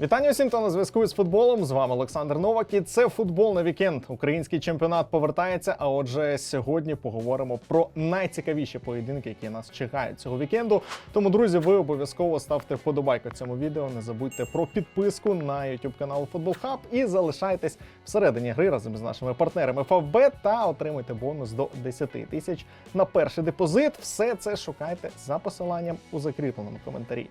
Вітання усім, хто на зв'язку з футболом. З вами Олександр Новак. І це футбол на вікенд. Український чемпіонат повертається. А отже, сьогодні поговоримо про найцікавіші поєдинки, які нас чекають цього вікенду. Тому, друзі, ви обов'язково ставте вподобайку цьому відео. Не забудьте про підписку на YouTube канал Футбол Хаб і залишайтесь всередині гри разом з нашими партнерами Favbet та отримуйте бонус до 10 тисяч на перший депозит. Все це шукайте за посиланням у закріпленому коментарі.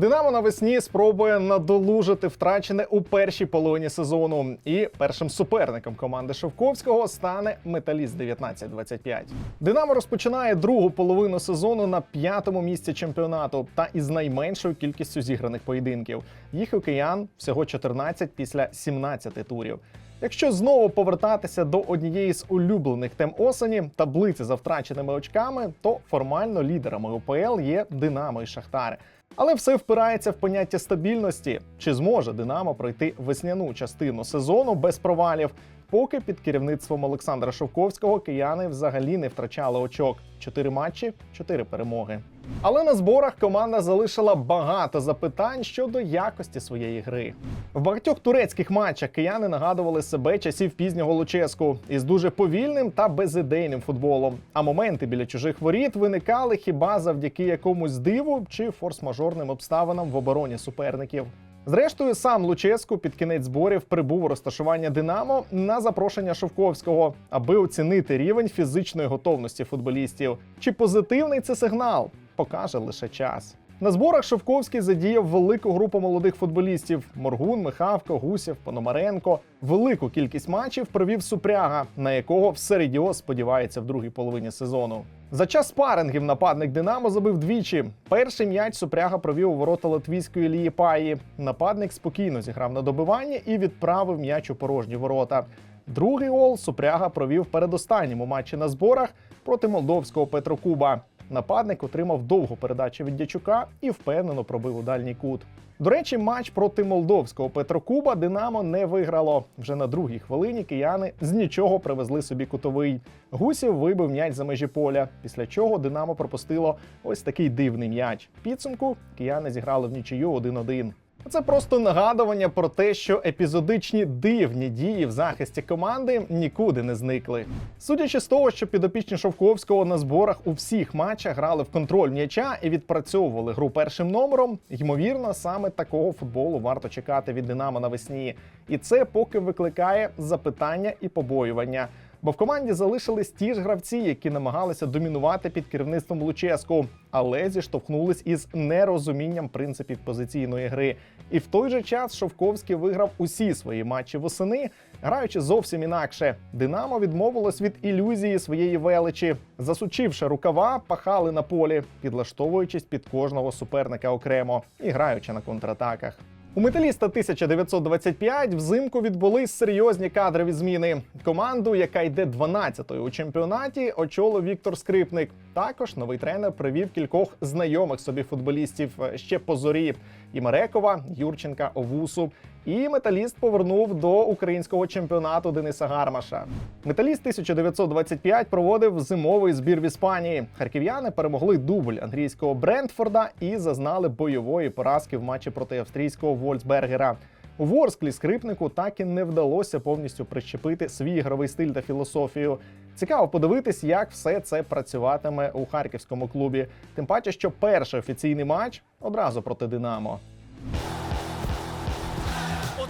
Динамо навесні спробує надолужити втрачене у першій половині сезону. І першим суперником команди Шовковського стане Металіст 1925. Динамо розпочинає другу половину сезону на п'ятому місці чемпіонату та із найменшою кількістю зіграних поєдинків. Їх киян всього 14 після 17 турів. Якщо знову повертатися до однієї з улюблених тем осені таблиці за втраченими очками, то формально лідерами УПЛ є Динамо і Шахтар. Але все впирається в поняття стабільності. Чи зможе Динамо пройти весняну частину сезону без провалів? Поки під керівництвом Олександра Шовковського кияни взагалі не втрачали очок. Чотири матчі, чотири перемоги. Але на зборах команда залишила багато запитань щодо якості своєї гри. В багатьох турецьких матчах кияни нагадували себе часів пізнього Луческу із дуже повільним та безідейним футболом. А моменти біля чужих воріт виникали хіба завдяки якомусь диву чи форс-мажорним обставинам в обороні суперників. Зрештою, сам Луческу під кінець зборів прибув у розташування Динамо на запрошення Шовковського, аби оцінити рівень фізичної готовності футболістів. Чи позитивний це сигнал? Покаже лише час. На зборах Шовковський задіяв велику групу молодих футболістів: Моргун, Михавко, Гусєв, Пономаренко. Велику кількість матчів провів Супряга, на якого Всередіо сподівається в другій половині сезону. За час спарингів нападник Динамо забив двічі. Перший м'яч Супряга провів у ворота латвійської Лієпаї. Нападник спокійно зіграв на добивання і відправив м'яч у порожні ворота. Другий гол Супряга провів передостанньому матчі на зборах проти молдовського Петрокуба. Нападник отримав довгу передачу від Дячука і впевнено пробив у дальній кут. До речі, матч проти молдовського Петрокуба Динамо не виграло. Вже на другій хвилині кияни з нічого привезли собі кутовий. Гусів вибив м'яч за межі поля, після чого Динамо пропустило ось такий дивний м'яч. Підсумку кияни зіграли в нічию 1-1. Це просто нагадування про те, що епізодичні дивні дії в захисті команди нікуди не зникли. Судячи з того, що підопічні Шовковського на зборах у всіх матчах грали в контроль м'яча і відпрацьовували гру першим номером, ймовірно, саме такого футболу варто чекати від Динамо навесні. І це поки викликає запитання і побоювання. Бо в команді залишились ті ж гравці, які намагалися домінувати під керівництвом Луческу, але зіштовхнулись із нерозумінням принципів позиційної гри. І в той же час Шовковський виграв усі свої матчі восени, граючи зовсім інакше. Динамо відмовилось від ілюзії своєї величі, засучивши рукава, пахали на полі, підлаштовуючись під кожного суперника окремо і граючи на контратаках. У металіста 1925 взимку відбулись серйозні кадрові зміни. Команду, яка йде 12-ю у чемпіонаті, очолив Віктор Скрипник. Також новий тренер привів кількох знайомих собі футболістів е, ще по зорі і Марекова, Юрченка, Овусу. І металіст повернув до українського чемпіонату Дениса Гармаша. Металіст 1925 проводив зимовий збір в Іспанії. Харків'яни перемогли дубль англійського Брентфорда і зазнали бойової поразки в матчі проти австрійського Вольсбергера. Ворсклі скрипнику так і не вдалося повністю прищепити свій ігровий стиль та філософію. Цікаво подивитись, як все це працюватиме у харківському клубі. Тим паче, що перший офіційний матч одразу проти Динамо.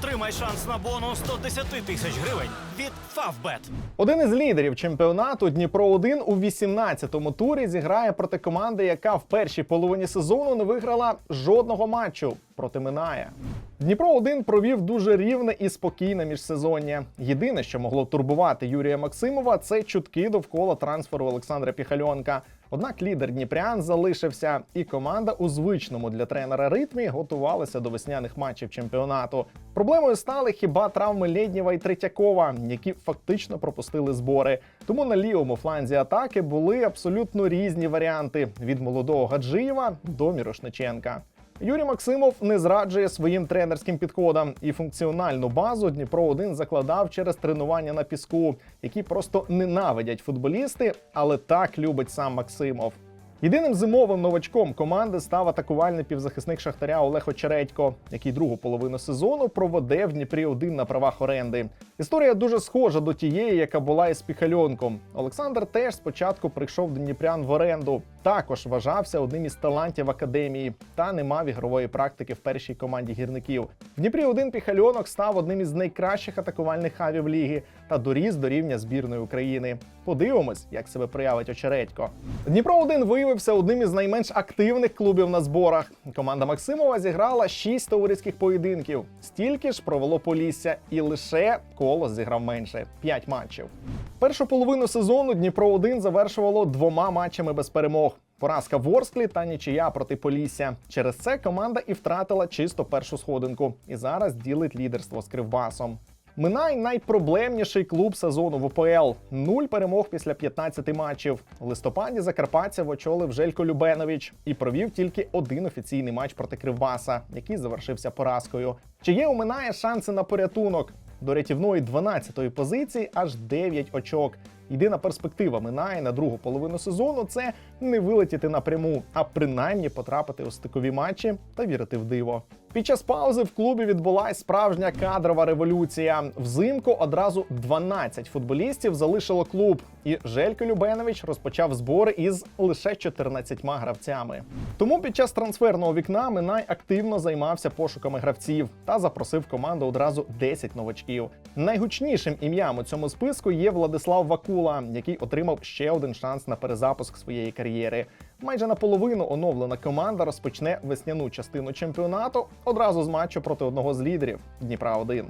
Отримай шанс на бонус 110 тисяч гривень від Favbet. Один із лідерів чемпіонату Дніпро 1 у 18-му турі зіграє проти команди, яка в першій половині сезону не виграла жодного матчу проти Минає. Дніпро 1 провів дуже рівне і спокійне міжсезоння. Єдине, що могло турбувати Юрія Максимова, це чутки довкола трансферу Олександра Піхальонка. Однак лідер Дніпрян залишився, і команда у звичному для тренера ритмі готувалася до весняних матчів чемпіонату. Проблемою стали хіба травми Лєднєва і Третякова, які фактично пропустили збори. Тому на лівому фланзі атаки були абсолютно різні варіанти від молодого Гаджиєва до Мірошниченка. Юрій Максимов не зраджує своїм тренерським підходам і функціональну базу Дніпро 1 закладав через тренування на піску, які просто ненавидять футболісти, але так любить сам Максимов. Єдиним зимовим новачком команди став атакувальний півзахисник Шахтаря Олег Очередько, який другу половину сезону проведе в Дніпрі 1 на правах оренди. Історія дуже схожа до тієї, яка була із Піхальонком. Олександр теж спочатку прийшов до Дніпрян в оренду. Також вважався одним із талантів академії та не мав ігрової практики в першій команді гірників. В Дніпрі 1 Піхальонок став одним із найкращих атакувальних хавів ліги та доріс до рівня збірної України. Подивимось, як себе проявить очередько. Дніпро 1 виявився одним із найменш активних клубів на зборах. Команда Максимова зіграла 6 товариських поєдинків. Стільки ж провело Полісся, і лише колос зіграв менше 5 матчів. Першу половину сезону Дніпро 1 завершувало двома матчами без перемог. Поразка в Ворсклі та нічия проти Полісся. Через це команда і втратила чисто першу сходинку, і зараз ділить лідерство з Кривбасом. Минай найпроблемніший клуб сезону в УПЛ. Нуль перемог після 15 матчів. В листопаді Закарпаття очолив Желько Любенович і провів тільки один офіційний матч проти Кривбаса, який завершився поразкою. Чи є у Минає шанси на порятунок? До рятівної 12-ї позиції аж 9 очок. Єдина перспектива минає на другу половину сезону це не вилетіти напряму, а принаймні потрапити у стикові матчі та вірити в диво. Під час паузи в клубі відбулась справжня кадрова революція. Взимку одразу 12 футболістів залишило клуб, і Желько Любенович розпочав збори із лише 14 гравцями. Тому під час трансферного вікна Минай активно займався пошуками гравців та запросив команду одразу 10 новачків. Найгучнішим ім'ям у цьому списку є Владислав Вакула, який отримав ще один шанс на перезапуск своєї кар'єри. Майже наполовину оновлена команда розпочне весняну частину чемпіонату одразу з матчу проти одного з лідерів Дніпра 1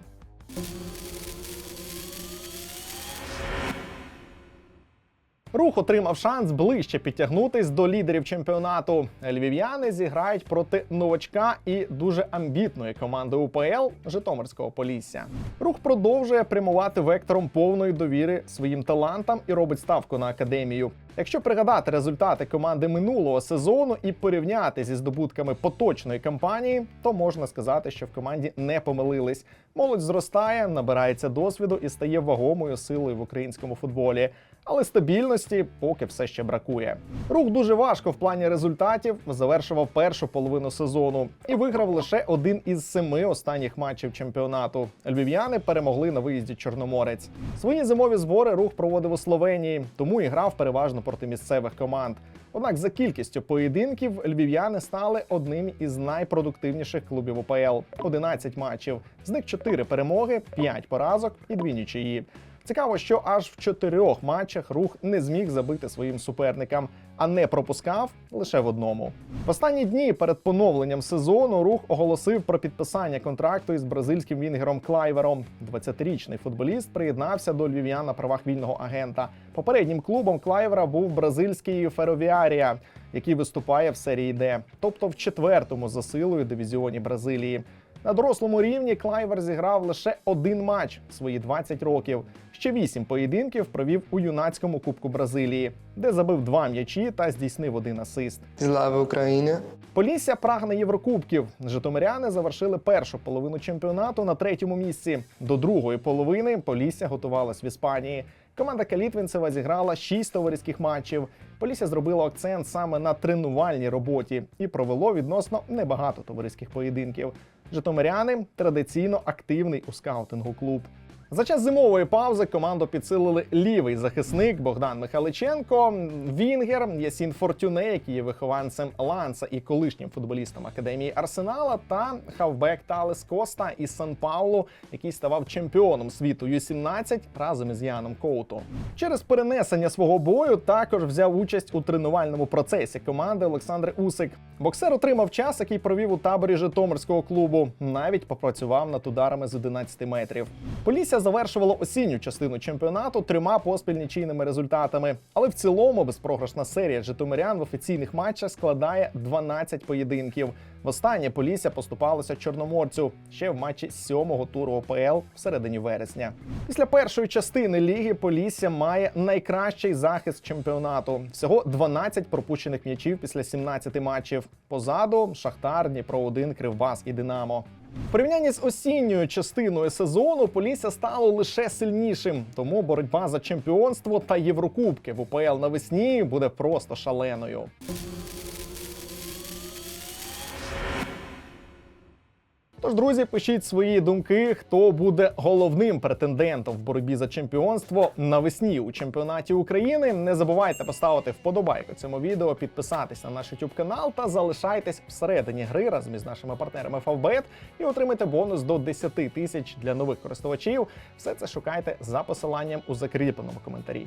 Рух отримав шанс ближче підтягнутись до лідерів чемпіонату. Львів'яни зіграють проти новачка і дуже амбітної команди УПЛ Житомирського Полісся. Рух продовжує прямувати вектором повної довіри своїм талантам і робить ставку на академію. Якщо пригадати результати команди минулого сезону і порівняти зі здобутками поточної кампанії, то можна сказати, що в команді не помилились. Молодь зростає, набирається досвіду і стає вагомою силою в українському футболі. Але стабільності поки все ще бракує. Рух дуже важко в плані результатів завершував першу половину сезону і виграв лише один із семи останніх матчів чемпіонату. Львів'яни перемогли на виїзді Чорноморець. Свої зимові збори рух проводив у Словенії, тому і грав переважно проти місцевих команд. Однак за кількістю поєдинків львів'яни стали одним із найпродуктивніших клубів УПЛ. 11 матчів, з них 4 перемоги, 5 поразок і 2 нічиї. Цікаво, що аж в чотирьох матчах рух не зміг забити своїм суперникам, а не пропускав лише в одному. В останні дні перед поновленням сезону рух оголосив про підписання контракту із бразильським вінгером Клайвером. 20-річний футболіст приєднався до львів'ян на правах вільного агента. Попереднім клубом Клайвера був бразильський Феровіарія, який виступає в серії Д, тобто в четвертому за силою дивізіоні Бразилії. На дорослому рівні Клайвер зіграв лише один матч в свої 20 років. Ще вісім поєдинків провів у юнацькому кубку Бразилії, де забив два м'ячі та здійснив один асист. Слава Україні! Полісся прагне Єврокубків. Житомиряни завершили першу половину чемпіонату на третьому місці. До другої половини Полісся готувалась в Іспанії. Команда Калітвінцева зіграла шість товариських матчів. Полісся зробило акцент саме на тренувальній роботі і провело відносно небагато товариських поєдинків. Житомиряни традиційно активний у скаутингу клуб. За час зимової паузи команду підсилили лівий захисник Богдан Михайличенко, Вінгер, Ясін Фортюне, який є вихованцем Ланса і колишнім футболістом академії Арсенала, та хавбек Талес Коста із Сан Паулу, який ставав чемпіоном світу Ю-17 разом із Яном Коуту. Через перенесення свого бою також взяв участь у тренувальному процесі команди Олександр Усик. Боксер отримав час, який провів у таборі Житомирського клубу. Навіть попрацював над ударами з 11 метрів. Полісся завершувало осінню частину чемпіонату трьома поспільнічийними результатами. Але в цілому безпрограшна серія житомирян в офіційних матчах складає 12 поєдинків. Востаннє Полісся поступалося Чорноморцю ще в матчі сьомого туру ОПЛ в середині вересня. Після першої частини ліги Полісся має найкращий захист чемпіонату. Всього 12 пропущених м'ячів після 17 матчів. Позаду Шахтар, Дніпро 1 Кривбас і Динамо. В порівнянні з осінньою частиною сезону Полісся стало лише сильнішим, тому боротьба за чемпіонство та Єврокубки в УПЛ навесні буде просто шаленою. Тож, друзі, пишіть свої думки, хто буде головним претендентом в боротьбі за чемпіонство навесні у чемпіонаті України. Не забувайте поставити вподобайку цьому відео, підписатись на наш YouTube канал та залишайтесь всередині гри разом із нашими партнерами Favbet і отримайте бонус до 10 тисяч для нових користувачів. Все це шукайте за посиланням у закріпленому коментарі.